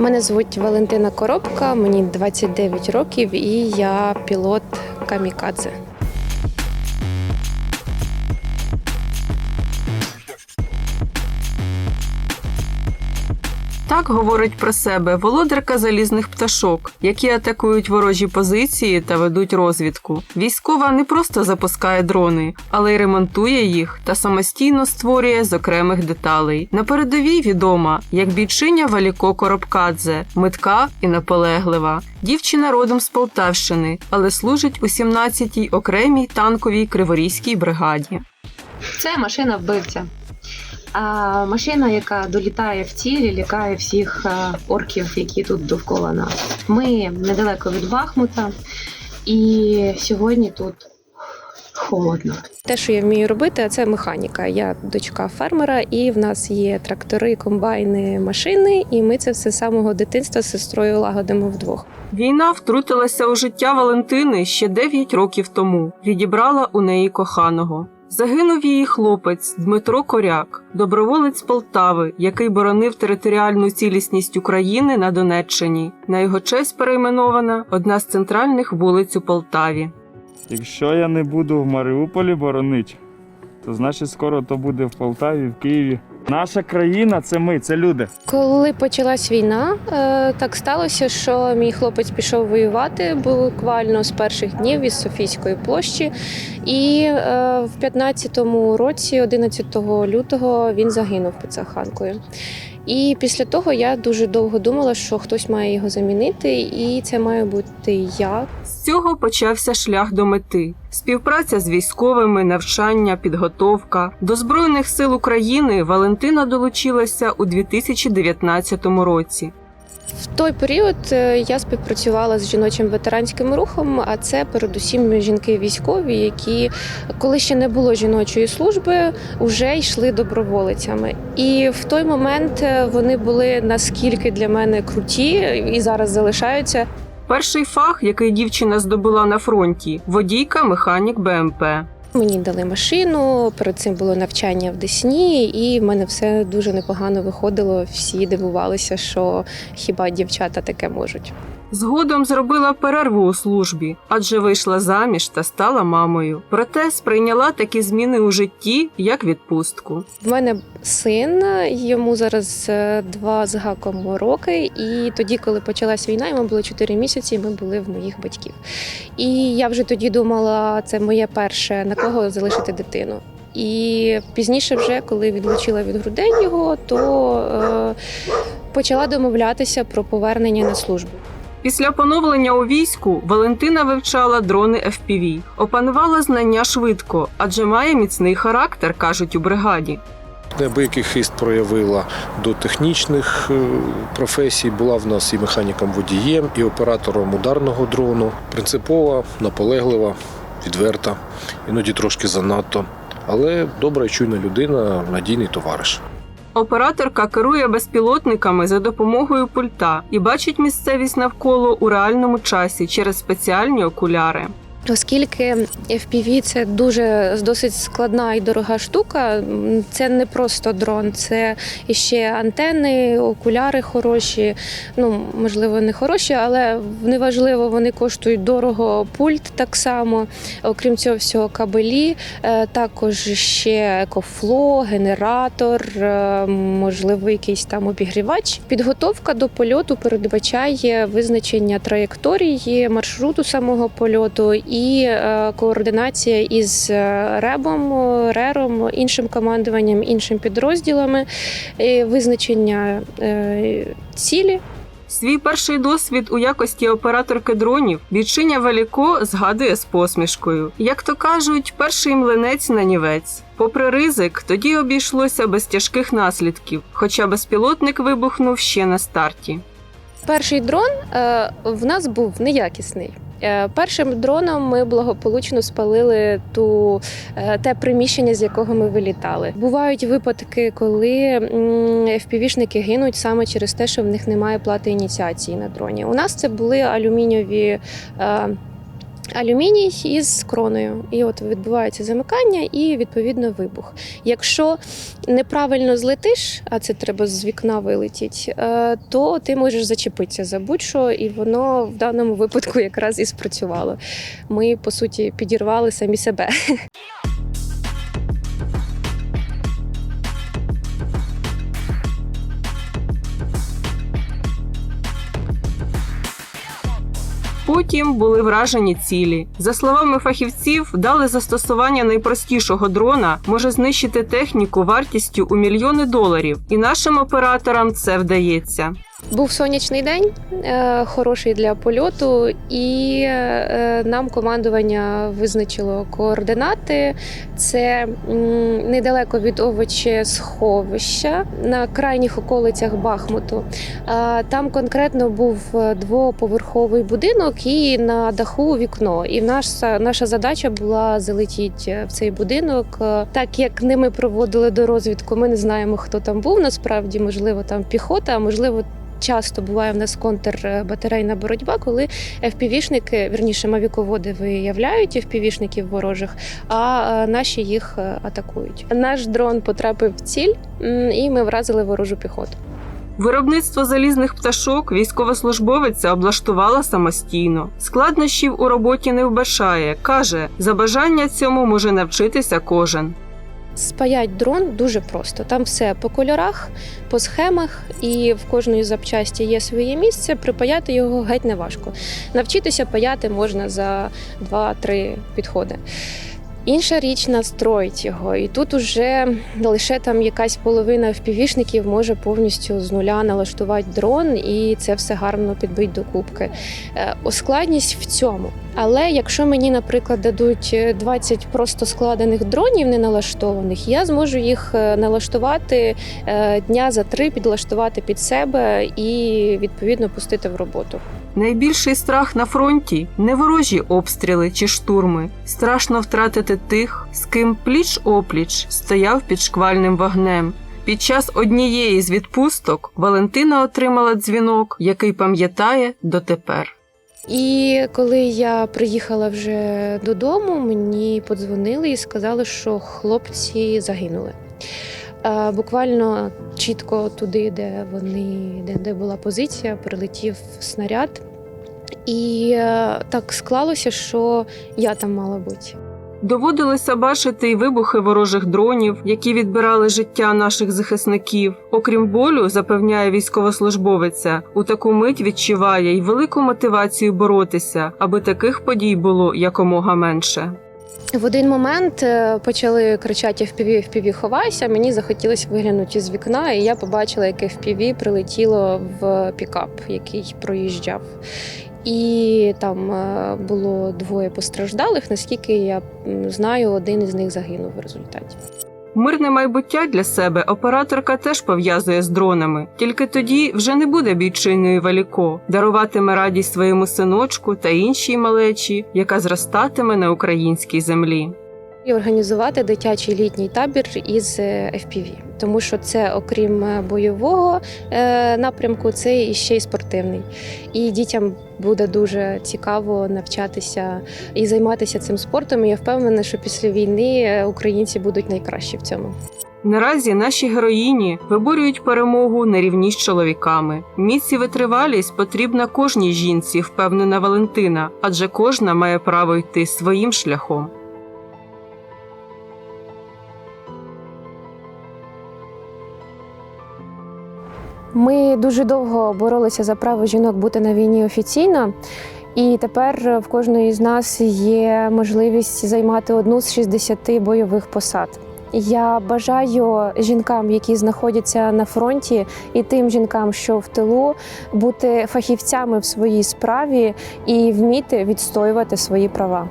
Мене звуть Валентина Коробка, мені 29 років і я пілот камікадзе. Так говорить про себе володарка залізних пташок, які атакують ворожі позиції та ведуть розвідку. Військова не просто запускає дрони, але й ремонтує їх та самостійно створює з окремих деталей. На передовій відома як бійчиня Валіко Коробкадзе, митка і наполеглива. Дівчина родом з Полтавщини, але служить у 17-й окремій танковій криворізькій бригаді. Це машина вбивця. А машина, яка долітає в цілі, лякає всіх е, орків, які тут довкола нас. Ми недалеко від Бахмута, і сьогодні тут холодно. Те, що я вмію робити, це механіка. Я дочка фермера, і в нас є трактори, комбайни, машини. І ми це все з самого дитинства з сестрою лагодимо вдвох. Війна втрутилася у життя Валентини ще 9 років тому, відібрала у неї коханого. Загинув її хлопець Дмитро Коряк, доброволець Полтави, який боронив територіальну цілісність України на Донеччині. На його честь перейменована одна з центральних вулиць у Полтаві. Якщо я не буду в Маріуполі боронити, то значить скоро то буде в Полтаві, в Києві. Наша країна це ми, це люди. Коли почалась війна, е, так сталося, що мій хлопець пішов воювати буквально з перших днів із Софійської площі. І е, в 15-му році, 11 лютого, він загинув під Саханкою. І після того я дуже довго думала, що хтось має його замінити, і це має бути я. З цього почався шлях до мети: співпраця з військовими, навчання, підготовка. До Збройних сил України Валентина долучилася у 2019 році. В той період е, я співпрацювала з жіночим ветеранським рухом, а це передусім жінки військові, які, коли ще не було жіночої служби, вже йшли доброволицями. І в той момент е, вони були наскільки для мене круті і зараз залишаються. Перший фах, який дівчина здобула на фронті водійка, механік БМП. Мені дали машину, перед цим було навчання в Десні, і в мене все дуже непогано виходило. Всі дивувалися, що хіба дівчата таке можуть. Згодом зробила перерву у службі, адже вийшла заміж та стала мамою. Проте сприйняла такі зміни у житті як відпустку. В мене син, йому зараз е, два з гаком роки. І тоді, коли почалась війна, йому було 4 місяці. Ми були в моїх батьків. І я вже тоді думала, це моє перше на кого залишити дитину. І пізніше, вже коли відлучила від грудей його, то е, почала домовлятися про повернення на службу. Після поновлення у війську Валентина вивчала дрони FPV. опанувала знання швидко, адже має міцний характер, кажуть у бригаді. Неабиякий хист проявила до технічних е, професій. Була в нас і механіком водієм, і оператором ударного дрону. Принципова, наполеглива, відверта, іноді трошки занадто. Але добра і чуйна людина, надійний товариш. Операторка керує безпілотниками за допомогою пульта і бачить місцевість навколо у реальному часі через спеціальні окуляри. Оскільки FPV – це дуже досить складна і дорога штука, це не просто дрон, це іще антени, окуляри хороші. Ну можливо, не хороші, але неважливо, вони коштують дорого. Пульт так само. Окрім цього всього, кабелі, е, також ще екофло, генератор, е, можливо, якийсь там обігрівач. Підготовка до польоту передбачає визначення траєкторії, маршруту самого польоту і е, координація із е, ребом, е, рером, іншим командуванням, іншим підрозділами, і визначення е, цілі. Свій перший досвід у якості операторки дронів відчиня Веліко згадує з посмішкою. Як то кажуть, перший млинець на нівець. Попри ризик, тоді обійшлося без тяжких наслідків, хоча безпілотник вибухнув ще на старті. Перший дрон е, в нас був неякісний. Е, Першим дроном ми благополучно спалили ту е, те приміщення, з якого ми вилітали. Бувають випадки, коли впівішники гинуть саме через те, що в них немає плати ініціації на дроні. У нас це були алюмінієві. Алюміній із кроною. І от відбувається замикання і відповідно вибух. Якщо неправильно злетиш, а це треба з вікна вилетіти, е, то ти можеш зачепитися за будь-що, і воно в даному випадку якраз і спрацювало. Ми по суті підірвали самі себе. Потім були вражені цілі. За словами фахівців, дали застосування найпростішого дрона може знищити техніку вартістю у мільйони доларів, і нашим операторам це вдається. Був сонячний день, е, хороший для польоту, і е, нам командування визначило координати. Це недалеко від овочесховища на крайніх околицях Бахмуту. Там конкретно був е, двоповерховий будинок і на даху вікно. І наша, наша задача була залетіти в цей будинок. Так як не ми проводили до розвідку, ми не знаємо, хто там був насправді, можливо, там піхота, а можливо. Часто буває в нас контрбатарейна боротьба, коли FPV-шники, вірніше мавіководи виявляють FPV-шників ворожих, а е, наші їх е, атакують. Наш дрон потрапив в ціль, і ми вразили ворожу піхоту. Виробництво залізних пташок військовослужбовиця облаштувала самостійно. Складнощів у роботі не вбачає. каже, за бажання цьому може навчитися кожен. Спаять дрон дуже просто. Там все по кольорах, по схемах, і в кожної запчасті є своє місце. Припаяти його геть не важко. Навчитися паяти можна за 2-3 підходи. Інша річ настроїть його, і тут уже лише там якась половина впівішників може повністю з нуля налаштувати дрон, і це все гарно підбить до кубки. Е, Складність в цьому. Але якщо мені, наприклад, дадуть е, 20 просто складених дронів неналаштованих, я зможу їх е, налаштувати е, дня за три, підлаштувати під себе і відповідно пустити в роботу. Найбільший страх на фронті не ворожі обстріли чи штурми. Страшно втратити тих, з ким пліч опліч стояв під шквальним вогнем. Під час однієї з відпусток Валентина отримала дзвінок, який пам'ятає дотепер. І коли я приїхала вже додому, мені подзвонили і сказали, що хлопці загинули. Е, Буквально чітко туди, де вони, де, де була позиція, прилетів снаряд. І е, так склалося, що я там мала бути. Доводилося бачити й вибухи ворожих дронів, які відбирали життя наших захисників. Окрім болю, запевняє військовослужбовиця, у таку мить відчуває й велику мотивацію боротися, аби таких подій було якомога менше. В один момент е, почали кричати FPV, FPV, ховайся. Мені захотілося виглянути з вікна, і я побачила, як піві прилетіло в пікап, який проїжджав. І там е, було двоє постраждалих. Наскільки я знаю, один із них загинув в результаті. Мирне майбуття для себе операторка теж пов'язує з дронами. Тільки тоді вже не буде бійчиною валіко, даруватиме радість своєму синочку та іншій малечі, яка зростатиме на українській землі. І організувати дитячий літній табір із е, FPV. тому що це, окрім е, бойового е, напрямку, це і ще й спортивний. І дітям буде дуже цікаво навчатися і займатися цим спортом. І я впевнена, що після війни українці будуть найкращі в цьому. Наразі наші героїні виборюють перемогу на рівні з чоловіками. Міць і витривалість потрібна кожній жінці, впевнена Валентина, адже кожна має право йти своїм шляхом. Ми дуже довго боролися за право жінок бути на війні офіційно. І тепер в кожної з нас є можливість займати одну з 60 бойових посад. Я бажаю жінкам, які знаходяться на фронті, і тим жінкам, що в тилу, бути фахівцями в своїй справі і вміти відстоювати свої права.